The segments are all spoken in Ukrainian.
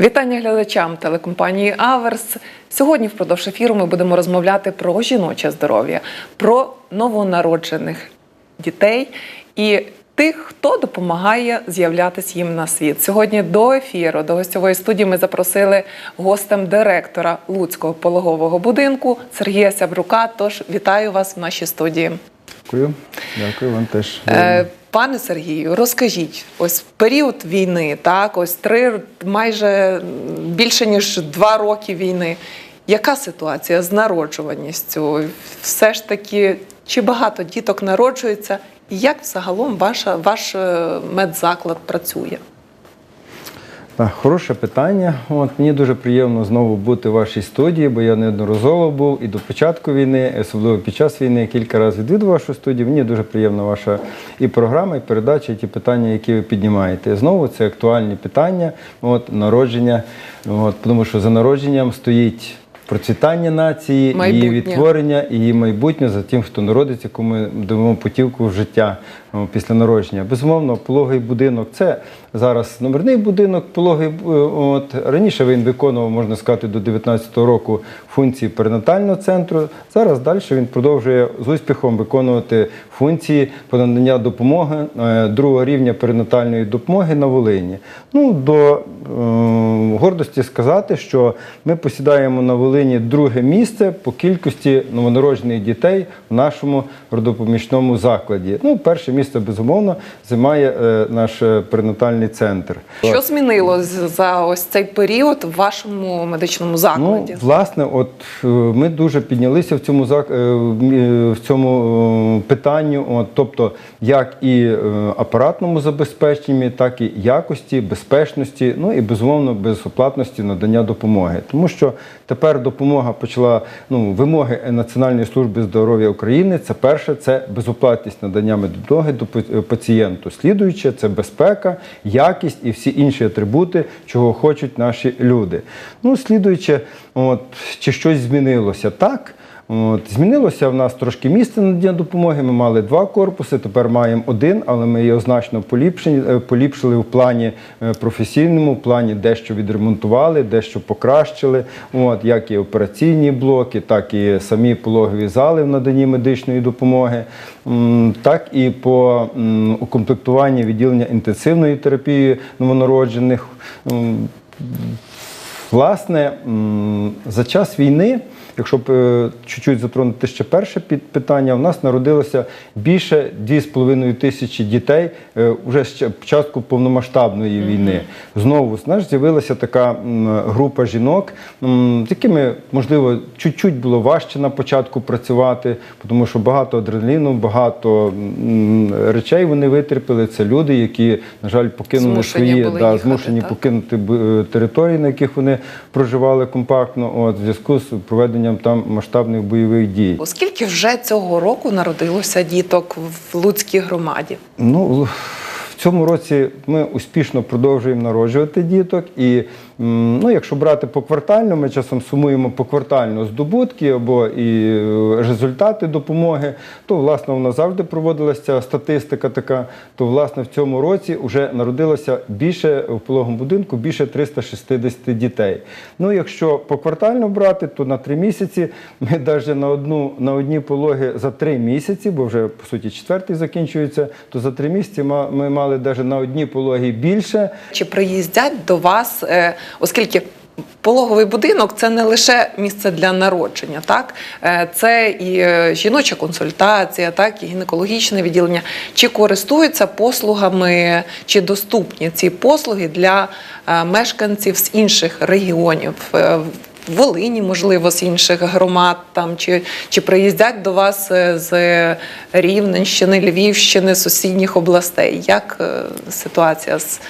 Вітання глядачам телекомпанії Аверс. Сьогодні впродовж ефіру ми будемо розмовляти про жіноче здоров'я, про новонароджених дітей і тих, хто допомагає з'являтися їм на світ. Сьогодні до ефіру, до гостьової студії ми запросили гостем директора Луцького пологового будинку Сергія Сябрука. Тож вітаю вас в нашій студії. Дякую. Дякую вам теж. Е, Пане Сергію, розкажіть, ось в період війни, так, ось три, майже більше ніж два роки війни. Яка ситуація з народжуваністю? Все ж таки, чи багато діток народжується? І як взагалом ваша, ваш е, медзаклад працює? Хороше питання. От мені дуже приємно знову бути в вашій студії, бо я неодноразово був і до початку війни, особливо під час війни, кілька разів відвідував вашу студію. Мені дуже приємна ваша і програма, і передача, і ті питання, які ви піднімаєте. Знову це актуальні питання, от народження. От, тому що за народженням стоїть. Процвітання нації, її відтворення і її майбутнє за тим, хто народиться, кому ми даємо путівку в життя після народження. Безумовно, пологий будинок це зараз номерний будинок. Пологий е, от раніше він виконував, можна сказати, до 19-го року функції перинатального центру. Зараз далі він продовжує з успіхом виконувати функції по надання допомоги е, другого рівня перинатальної допомоги на Волині. Ну до е, гордості сказати, що ми посідаємо на Волині друге місце по кількості новонароджених дітей в нашому родопомічному закладі. Ну, перше місце безумовно займає е, наш е, перинатальний центр. Що змінилось за ось цей період в вашому медичному закладі? Ну, власне, от е, ми дуже піднялися в цьому зак- в цьому питанню, от, тобто як і апаратному забезпеченні, так і якості, безпечності, ну і безумовно безоплатності надання допомоги. Тому що тепер допомога почала ну, вимоги Національної служби здоров'я України. Це перше, це безоплатність надання допомоги до паці- пацієнту. Слідуюче, це безпека, якість і всі інші атрибути, чого хочуть наші люди. Ну, слідуюче, от, чи щось змінилося так. От, змінилося в нас трошки місце надання допомоги. Ми мали два корпуси, тепер маємо один, але ми його значно поліпшені, е, поліпшили в плані е, професійному, в плані дещо відремонтували, дещо покращили. От, як і операційні блоки, так і самі пологові зали в наданні медичної допомоги, так і по укомплектуванні відділення інтенсивної терапії новонароджених. Власне, за час війни, якщо б е, чуть-чуть затронути ще перше питання, у нас народилося більше 2,5 тисячі дітей е, вже з початку повномасштабної війни. Знову знаєш, з'явилася така група жінок, з якими, можливо, чуть-чуть було важче на початку працювати, тому що багато адреналіну, багато речей вони витерпіли. Це люди, які, на жаль, покинули Змушені свої да, їхати, змушені так? покинути е, території, на яких вони проживали компактно, от, в зв'язку з проведенням там масштабних бойових дій. Оскільки вже цього року народилося діток в Луцькій громаді? Ну, в цьому році ми успішно продовжуємо народжувати діток. І ну, якщо брати поквартально, ми часом сумуємо поквартально здобутки або і е, результати допомоги, то власне нас завжди проводилася статистика така. То власне в цьому році вже народилося більше в пологому будинку більше 360 дітей. Ну, якщо поквартально брати, то на три місяці ми навіть на одну на одні пологи за три місяці, бо вже по суті четвертий закінчується, то за три місяці ми мали навіть на одні пологи більше. Чи приїздять до вас, е, оскільки пологовий будинок це не лише місце для народження, так Е, це і е, жіноча консультація, так і гінекологічне відділення. Чи користуються послугами, чи доступні ці послуги для е, мешканців з інших регіонів? Волині, можливо, з інших громад там чи, чи приїздять до вас з Рівненщини, Львівщини, сусідніх областей? Як ситуація з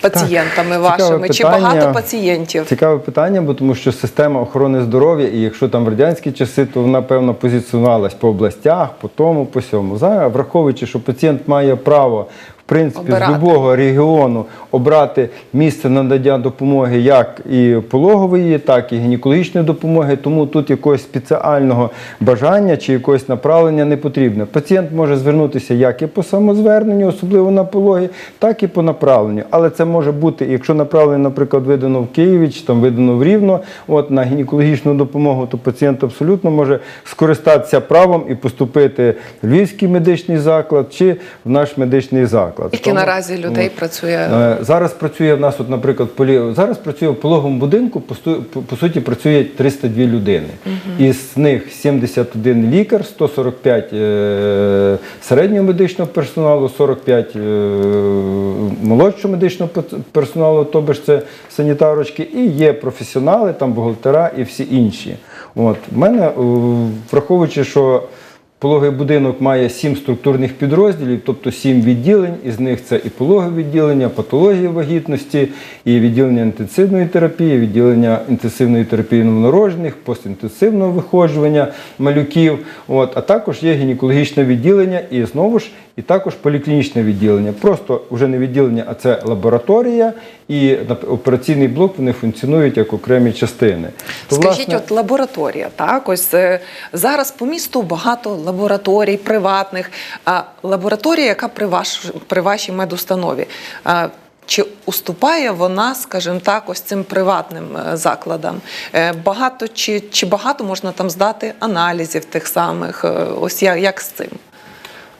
пацієнтами цікаве вашими? Чи багато пацієнтів? Цікаве питання, бо тому що система охорони здоров'я, і якщо там в радянські часи, то вона певно позиціонувалась по областях, по тому, по сьому. Зараз, враховуючи, що пацієнт має право принципі Обирати. з любого регіону обрати місце надання допомоги як і пологової, так і гінекологічної допомоги. Тому тут якогось спеціального бажання чи якогось направлення не потрібно. Пацієнт може звернутися як і по самозверненню, особливо на пологи, так і по направленню. Але це може бути, якщо направлення, наприклад, видано в Києві чи там видано в Рівно, от на гінекологічну допомогу, то пацієнт абсолютно може скористатися правом і поступити в Львівський медичний заклад чи в наш медичний заклад. Скільки Тому, наразі людей от, працює? Е, Зараз працює в нас, от, наприклад, полі... зараз працює в пологовому будинку, по, суті, працює 302 людини. Із них 71 лікар, 145 е... середнього медичного персоналу, 45 е... молодшого медичного персоналу, тобто це санітарочки, і є професіонали, там бухгалтера і всі інші. От. В мене, е, враховуючи, що Пологовий будинок має сім структурних підрозділів, тобто сім відділень. Із них це і пологове відділення, патологія вагітності, і відділення інтенсивної терапії, відділення інтенсивної терапії новонароджених, постінтенсивного виходжування малюків. От, а також є гінекологічне відділення і знову ж і також поліклінічне відділення. Просто вже не відділення, а це лабораторія і операційний блок вони функціонують як окремі частини. То, Скажіть, власне, от лабораторія, так ось е, зараз по місту багато лабораторій приватних. А лабораторія, яка при ваш при вашій медустанові, а, чи уступає вона, скажімо так, ось цим приватним е, закладам? Е, Багато чи, чи багато можна там здати аналізів тих самих? Ось як, як з цим?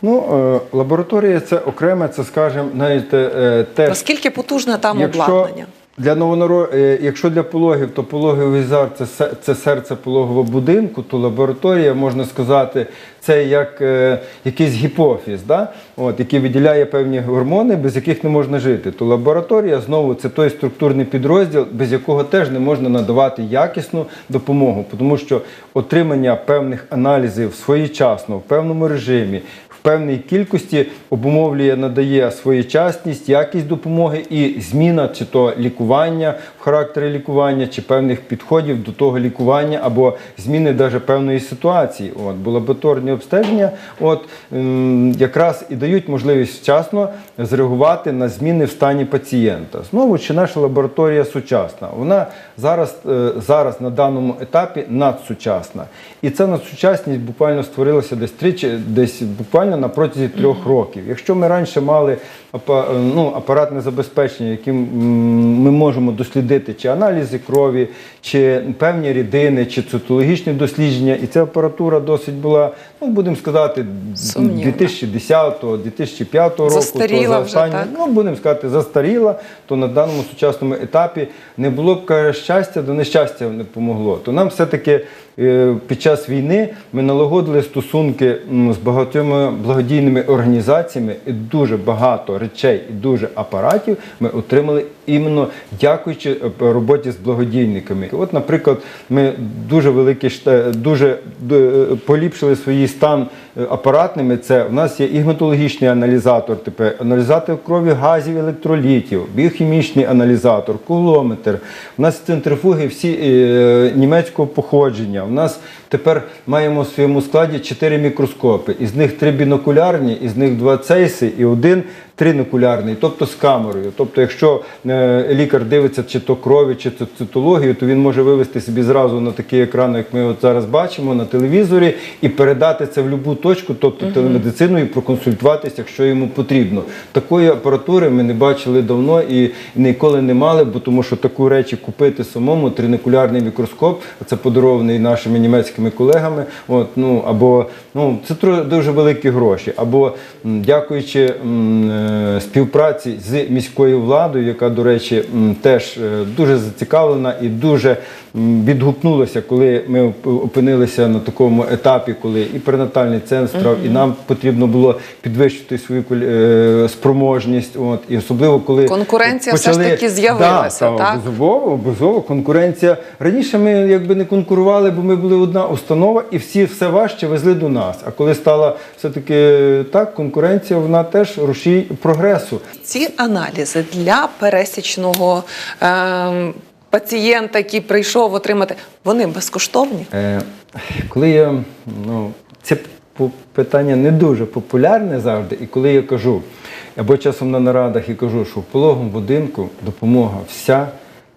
Ну, е, лабораторія це окреме, це скажімо, навіть е, теж. Наскільки потужне там якщо обладнання? Для новонаро... е, якщо для пологів, то пологовий зал це, се- це серце пологового будинку, то лабораторія, можна сказати, це як е, якийсь гіпофіз, да? От, який виділяє певні гормони, без яких не можна жити. То лабораторія знову це той структурний підрозділ, без якого теж не можна надавати якісну допомогу, тому що отримання певних аналізів своєчасно, в певному режимі, певній кількості обумовлює, надає своєчасність, якість допомоги і зміна чи то лікування в характері лікування, чи певних підходів до того лікування, або зміни навіть певної ситуації. От, бо лабораторні обстеження от, ем, якраз і дають можливість вчасно зреагувати на зміни в стані пацієнта. Знову чи наша лабораторія сучасна. Вона зараз, е, зараз на даному етапі надсучасна. І ця надсучасність буквально створилася десь тричі, десь буквально на протязі трьох років. Якщо ми раніше мали ну, апаратне забезпечення, яким ми можемо дослідити чи аналізи крові, чи певні рідини, чи цитологічні дослідження, і ця апаратура досить була, ну будемо сказати, Сумнівна. 2010-2005 року. Застаріла то за вже, так? ну, будемо сказати, застаріла, то на даному сучасному етапі не було б каже, щастя, до нещастя не помогло. То нам все-таки е, під час війни ми налагодили стосунки з багатьма благодійними організаціями, і дуже багато речей і дуже апаратів ми отримали іменно дякуючи е, роботі з благодійниками. От, наприклад, ми дуже великий шта- дуже е, поліпшили свій стан е, апаратними. Це у нас є і гематологічний аналізатор, тепер аналізатор крові газів, електролітів, біохімічний аналізатор, кулометр. У нас центрифуги всі е, німецького походження. У нас тепер маємо в своєму складі 4 мікроскопи. Із них 3 бінокулярні, із них 2 цейси і один тринокулярний, тобто з камерою. Тобто, якщо е, лікар дивиться чи то крові, чи то цитологію, то він може вивести собі зразу на такий екран, як ми от зараз бачимо на телевізорі, і передати це в будь-яку точку, тобто телемедициною, і проконсультуватися, якщо йому потрібно. Такої апаратури ми не бачили давно і ніколи не мали, бо тому що таку речі купити самому, тринокулярний мікроскоп, це подарований нашими німецькими колегами. От, ну, або, ну, це дуже великі гроші. Або дякуючи м, е, співпраці з міською владою, яка, до речі, теж е, дуже зацікавлена і дуже відгукнулася, коли ми опинилися на такому етапі, коли і перинатальний центр і нам потрібно було підвищити свою е, спроможність. От, і особливо коли Конкуренція все ж таки з'явилася, да, так? Обов'язково, обов'язково конкуренція. Раніше ми якби не конкурували, бо ми були одна установа, і всі все важче везли до нас. А коли стала все-таки так, конкуренція, вона теж рушій прогресу. Ці аналізи для пересічного ем, пацієнта, який прийшов отримати, вони безкоштовні. Е, коли я, ну, це питання не дуже популярне завжди. І коли я кажу, або часом на нарадах і кажу, що в пологовому будинку допомога вся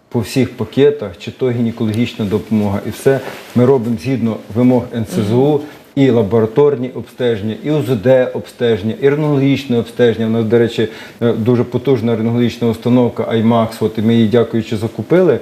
по всіх пакетах, чи то гінекологічна допомога, і все ми робимо згідно вимог НСЗУ. І лабораторні обстеження, і УЗД обстеження, і рентгенологічне обстеження. У нас, до речі, е, дуже потужна рентгенологічна установка IMAX. От і ми її дякуючи закупили е,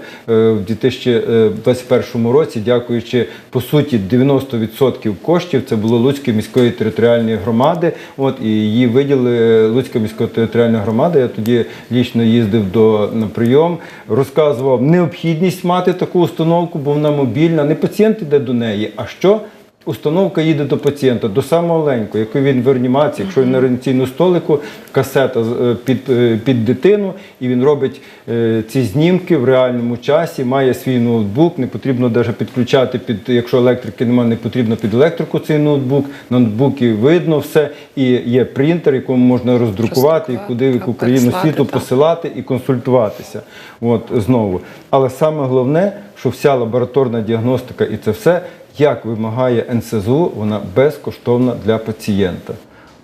в 2021 році, дякуючи по суті 90% коштів. Це було Луцької міської територіальної громади. От і її виділили Луцька міська територіальна громада. Я тоді лічно їздив до на прийом, розказував необхідність мати таку установку, бо вона мобільна. Не пацієнт іде до неї, а що? Установка їде до пацієнта, до самого маленького, який він в реанімації, якщо він на реанімаційному столику, касета е, під, е, під дитину, і він робить е, ці знімки в реальному часі, має свій ноутбук, не потрібно навіть підключати під, якщо електрики немає, не потрібно під електрику цей ноутбук. На ноутбуці видно все, і є принтер, якому можна роздрукувати, і куди в яку країну Переслати, світу посилати і консультуватися. От знову. Але саме головне, що вся лабораторна діагностика і це все, як вимагає НСЗУ, вона безкоштовна для пацієнта.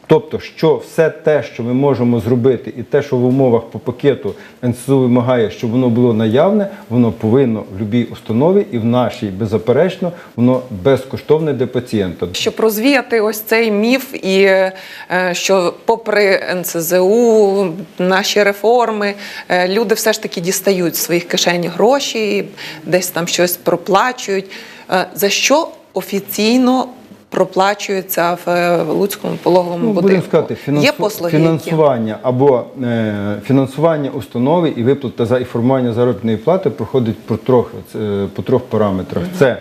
Тобто, що все те, що ми можемо зробити, і те, що в умовах по пакету НСЗУ вимагає, щоб воно було наявне, воно повинно в будь-якій установі і в нашій беззаперечно, воно безкоштовне для пацієнта. Щоб розвіяти ось цей міф, і е, що, попри НСЗУ, наші реформи, е, люди все ж таки дістають з своїх кишень гроші, десь там щось проплачують. Е, За що офіційно проплачується в е, Луцькому пологовому Ну, будинку? сказати, фінансу... Є послуги, які? фінансування або е, фінансування установи і виплата за і формування заробітної плати проходить по трьох, е, по трьох параметрах. Це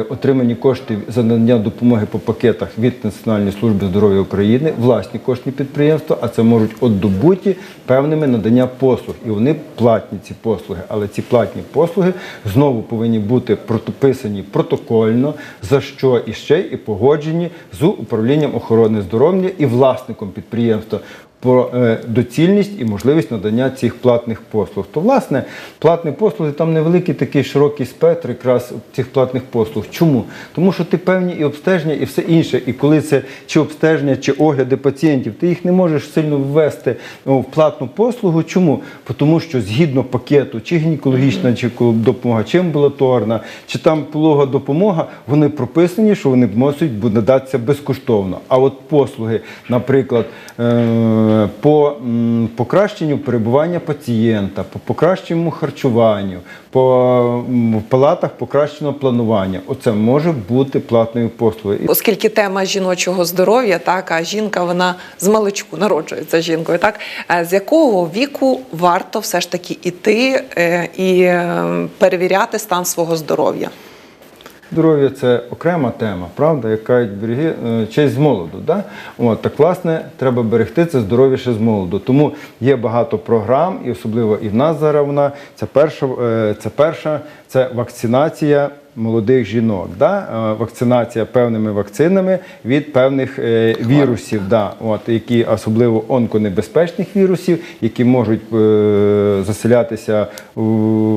отримані кошти за надання допомоги по пакетах від Національної служби здоров'я України, власні кошти підприємства, а це можуть отдобуті певними надання послуг. І вони платні ці послуги. Але ці платні послуги знову повинні бути протописані протокольно, за що і ще і погоджені з управлінням охорони здоров'я і власником підприємства. Про е, доцільність і можливість надання цих платних послуг. То, власне, платні послуги там невеликий такий широкий спектр якраз цих платних послуг. Чому? Тому що ти певні і обстеження, і все інше. І коли це чи обстеження, чи огляди пацієнтів, ти їх не можеш сильно ввести ну, в платну послугу. Чому? Тому що згідно пакету, чи гінекологічна, чи допомога, чи амбулаторна, чи там полога допомога, вони прописані, що вони мусять надатися безкоштовно. А от послуги, наприклад, е, по покращенню перебування пацієнта, по покращенню харчуванню, по палатах покращеного планування, оце може бути платною послугою. Оскільки тема жіночого здоров'я, так а жінка вона з маличку народжується жінкою, так Е, з якого віку варто все ж таки іти е, і е, перевіряти стан свого здоров'я? Здоров'я це окрема тема, правда, яка береги е, честь з молоду. Да? От, так, власне, треба берегти це здоров'я ще з молоду. Тому є багато програм, і особливо і в нас зараз вона це перша, е, це перша це вакцинація молодих жінок. Да? Е, Вакцинація певними вакцинами від певних е, вірусів, да? От, які особливо онконебезпечних вірусів, які можуть е, заселятися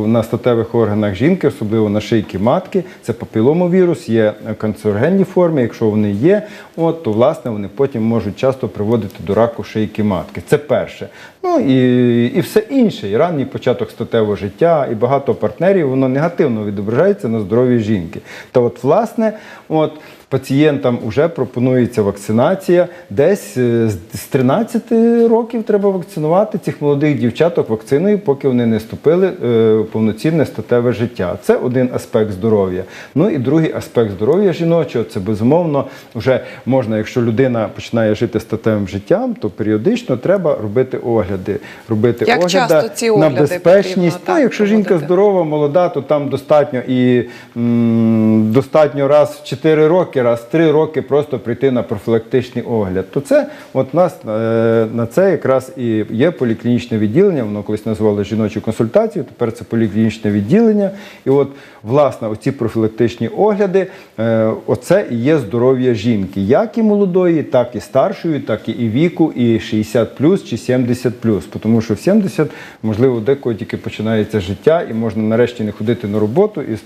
на статевих органах жінки, особливо на шийки матки. Це папіломовірус, є канцерогенні форми. Якщо вони є, от, то власне вони потім можуть часто приводити до раку шийки матки. Це перше. Ну і, і все інше. І ранній початок статевого життя, і багато партнерів, воно негативно відображається на здоров'ї жінки. Та от, власне, от. Пацієнтам вже пропонується вакцинація. Десь е, з з 13 років треба вакцинувати цих молодих дівчаток вакциною, поки вони не вступили е, в повноцінне статеве життя. Це один аспект здоров'я. Ну і другий аспект здоров'я жіночого це безумовно вже можна, якщо людина починає жити статевим життям, то періодично треба робити огляди, робити Як огляди часто ці на огляди безпечність. потрібно, ну, так, якщо жінка проводити? здорова, молода, то там достатньо і м, достатньо раз в 4 роки, раз в 3 роки просто прийти на профілактичний огляд. То це от у нас е, на це якраз і є поліклінічне відділення. Воно колись називали жіночу консультацію. Тепер це поліклінічне відділення. І от власне оці профілактичні огляди, е, оце і є здоров'я жінки, як і молодої, так і старшої, так і віку, і 60 плюс чи 70 плюс. Тому що в 70, можливо, декого тільки починається життя, і можна нарешті не ходити на роботу, і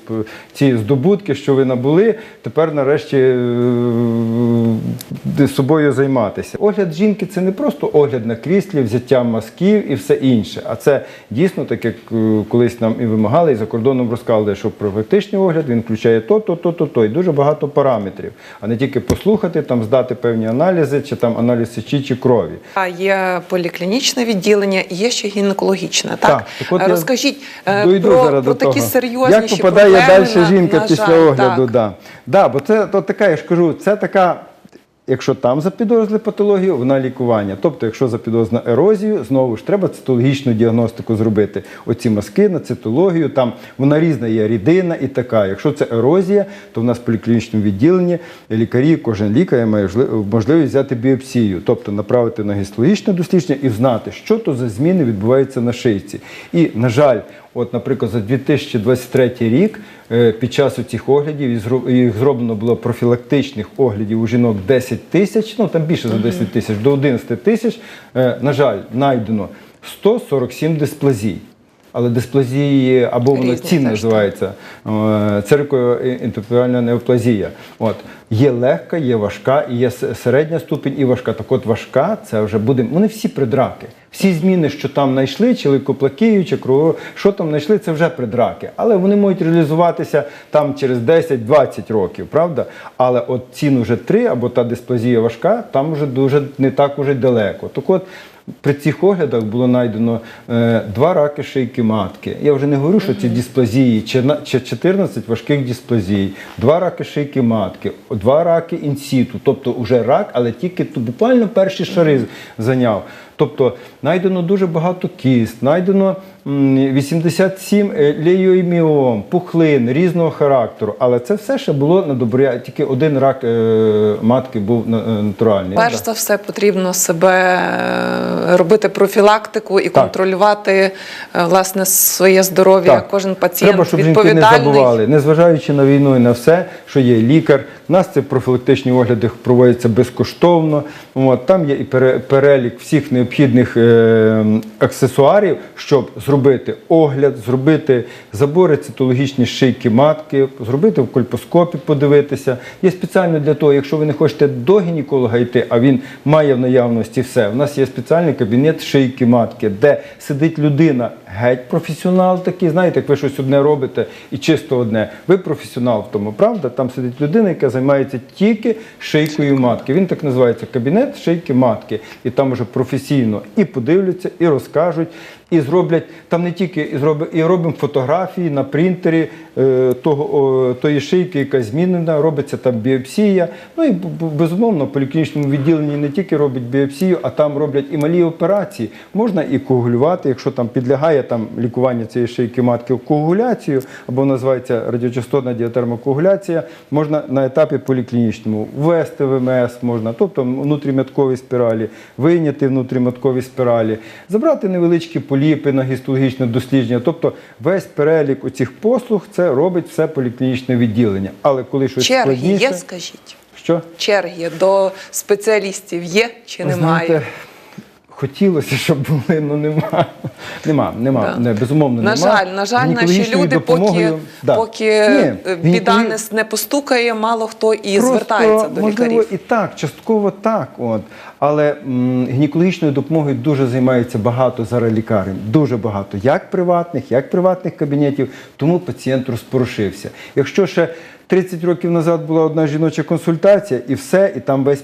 ці здобутки, що ви набули, тепер нарешті собою займатися. Огляд жінки це не просто огляд на кріслі, взяття мазків і все інше. А це дійсно так, як е, колись нам і вимагали, і за кордоном розказали, що профілактичний огляд він включає то, то, то, то, то, і дуже багато параметрів, а не тільки послухати, там здати певні аналізи, чи там аналіз сечі чи крові. А є поліклінічне відділення, є ще гінекологічне. Так, Так, так от Е, розкажіть е, про, про такі того. серйозніші Як попадає далі жінка на після жаль, огляду? так. Да. Да, бо це то така, я ж кажу, це така. Якщо там запідозрили патологію, вона лікування. Тобто, якщо запідозрено ерозію, знову ж треба цитологічну діагностику зробити. Оці мазки на цитологію, там вона різна є рідина і така. Якщо це ерозія, то в нас в поліклінічному відділенні лікарі, кожен лікар має можливість взяти біопсію, тобто направити на гістологічне дослідження і знати, що то за зміни відбуваються на шийці. І, на жаль, От, наприклад, за 2023 рік е, під час цих оглядів їх зро- їх зроблено було профілактичних оглядів у жінок 10 тисяч, ну там більше за 10 тисяч, до 11 тисяч. Е, На жаль, знайдено 147 дисплазій. Але дисплазії або воно цін називається церкоінтелектуальна неоплазія. От є легка, є важка, і є середня ступінь і важка. Так от важка це вже буде. Вони всі придраки. Всі зміни, що там знайшли, чи лейкоплакію, чи крово, що там знайшли, це вже придраки. Але вони можуть реалізуватися там через 10-20 років, правда? Але от ціну вже 3, або та дисплазія важка, там вже дуже не так уже далеко. Так от при цих оглядах було знайдено е, два раки шийки матки. Я вже не говорю, що ці дисплазії, чи, на- чи 14 важких дисплазій, два раки шийки матки, два раки інсіту, тобто вже рак, але тільки буквально перші шари зайняв. Тобто знайдено дуже багато кіст, знайдено 87 е, лейоіміом, пухлин різного характеру. Але це все ще було на добрі, тільки один рак е, матки був е, натуральний. Перш за все потрібно себе робити профілактику і Так. контролювати власне своє здоров'я. Так. Кожен пацієнт Треба, щоб жінки не забували, незважаючи на війну і на все, що є лікар. У нас ці профілактичні огляди проводяться безкоштовно. От, там є і пере- перелік всіх необхідних аксесуарів, щоб зробити огляд, зробити забори цитологічні шийки матки, зробити в кольпоскопі, подивитися. Є спеціально для того, якщо ви не хочете до гінеколога йти, а він має в наявності все. У нас є спеціальний кабінет шийки матки, де сидить людина, геть професіонал такий. Знаєте, як ви щось одне робите і чисто одне. Ви професіонал в тому, правда? Там сидить людина, яка займається тільки шийкою матки. Він так називається кабінет шийки матки. І там вже професійно і подивляться, і розкажуть, і зроблять там не тільки і робимо фотографії на принтері того, тої шийки, яка змінена, робиться там біопсія. Ну і безумовно, в поліклінічному відділенні не тільки роблять біопсію, а там роблять і малі операції. Можна і коагулювати, якщо там підлягає там лікування цієї шийки матки коагуляцію, або називається радіочастотна діатермокоагуляція, можна на етапі поліклінічному ввести ВМС можна, тобто внутрімяткові спіралі, вийняти внутрімяткові спіралі, забрати невеличкі поліпи на гістологічне дослідження. Тобто весь перелік оцих послуг це робить все поліклінічне відділення. Але коли щось Черги складніше, є, скажіть. що Черги до спеціалістів є чи Ви немає? Хотілося, щоб були, але нема. Нема, нема. Да. Не, безумовно, На нема. жаль, на жаль, наші люди, поки, Да. поки Ні, е, біда не, не постукає, мало хто і Просто, звертається до можливо, лікарів. і так, частково так. От. Але м, гінекологічною допомогою дуже займається багато зараз лікарень. Дуже багато. Як приватних, як приватних кабінетів, тому пацієнт розпорошився. Якщо ще 30 років назад була одна жіноча консультація, і все, і там весь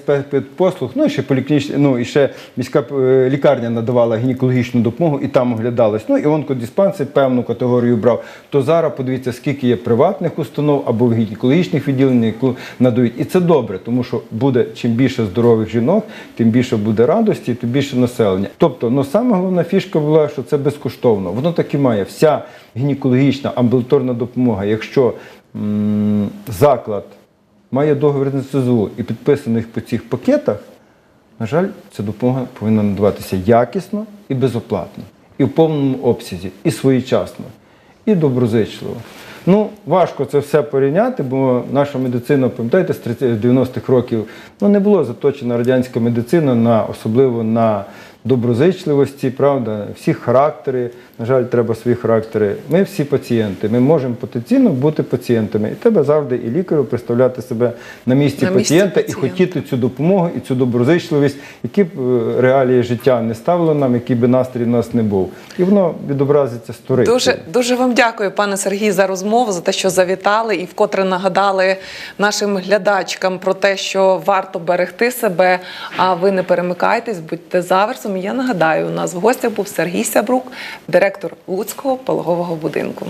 послуг, ну і ще поліклінічна, ну і ще міська е, лікарня надавала гінекологічну допомогу і там оглядалась. Ну і онкодиспансер певну категорію брав. То зараз подивіться, скільки є приватних установ або гінекологічних відділень, яку надають. І це добре, тому що буде чим більше здорових жінок, тим більше буде радості, тим більше населення. Тобто, ну саме головна фішка була, що це безкоштовно. Воно так і має. Вся гінекологічна амбулаторна допомога, якщо заклад має договір з НСЗУ і підписаних по цих пакетах, на жаль, ця допомога повинна надаватися якісно і безоплатно, і в повному обсязі, і своєчасно, і доброзичливо. Ну, важко це все порівняти, бо наша медицина, пам'ятаєте, з 90-х років ну, не була заточена радянська медицина на особливо на доброзичливості, правда, всі характери. На жаль, треба свої характери. Ми всі пацієнти. Ми можемо потенційно бути пацієнтами. І тебе завжди і лікарю представляти себе на місці На місці пацієнта і хотіти цю допомогу і цю доброзичливість, які б е, реалії життя не ставили нам, який би настрій в нас не був. І воно відобразиться сторицею. Дуже дуже вам дякую, пане Сергій, за розмову, за те, що завітали і вкотре нагадали нашим глядачкам про те, що варто берегти себе. А ви не перемикайтесь, будьте заверсом. І я нагадаю, у нас в гостях був Сергій Сябрук, директор Луцького пологового будинку.